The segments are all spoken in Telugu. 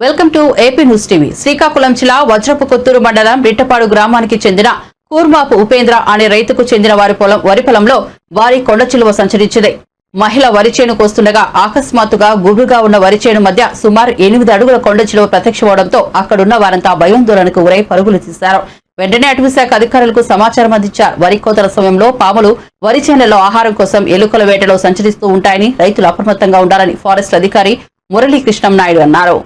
Welcome to AP news TV Srikakulam జిల్లా వజ్రపు కొత్తూరు మండలం బిట్టపాడు గ్రామానికి చెందిన కూర్మాపు ఉపేంద్ర అనే రైతుకు చెందిన వారి పొలం వరి పొలంలో వారి కొండ చిలువ సంచరించింది. మహిళ వరి చేను కోస్తుండగా అకస్మాత్తుగా గుబురుగా ఉన్న వరి చేను మధ్య సుమారు ఎనిమిది అడుగుల కొండ చిలువ ప్రత్యక్షమవడంతో అక్కడున్న వారంతా భయాందోళనకు గురై పరుగులు తీశారు. వెంటనే అటవీశాఖ అధికారులకు సమాచారం అందించారు. వరి కోతల సమయంలో పాములు వరి చేనులో ఆహారం కోసం ఎలుకల వేటలో సంచరిస్తూ ఉంటాయని రైతులు అప్రమత్తంగా ఉండాలని ఫారెస్ట్ అధికారి మురళీకృష్ణం నాయుడు అన్నారు.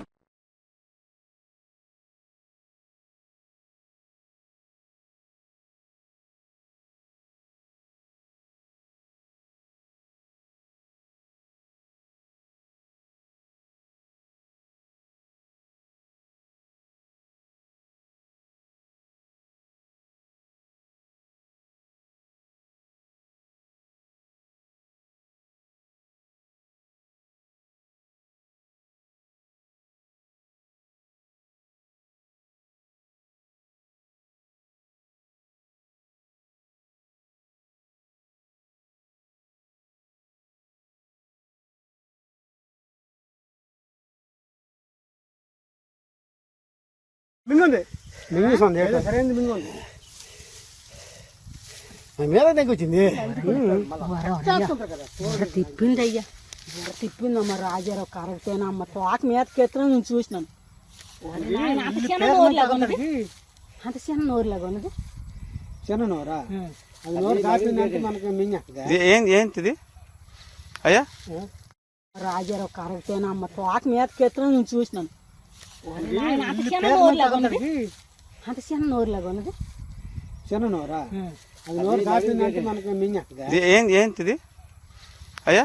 మింగుంది. మింగుతుంది సరైనది మింగుంది. మీద బుర్ర తిప్పింది అయ్యా. తిప్పింది అమ్మ రాజారావు కరెక్టేనా అమ్మ? తోక మీదకి ఎత్తున నేను చూసినాను. అంత చిన్న నోరులాగా ఉన్నది. చిన్న నోరులాగా ఉన్నది. చిన్న నోరా? అది నోరు కాపిందంటే మనకి మింగ. ఏం ఏంటిది? అయ్యా? రాజారావు కరెక్టేనా అమ్మ? తోక మీదకి ఎత్తున నేను చూసినాను. అంత చిన్న నోరులాగా ఉన్నది. చిన్న నోరా? అది నోరు కాపిందంటే మనకి మింగ ఏంటిది? అయ్యా?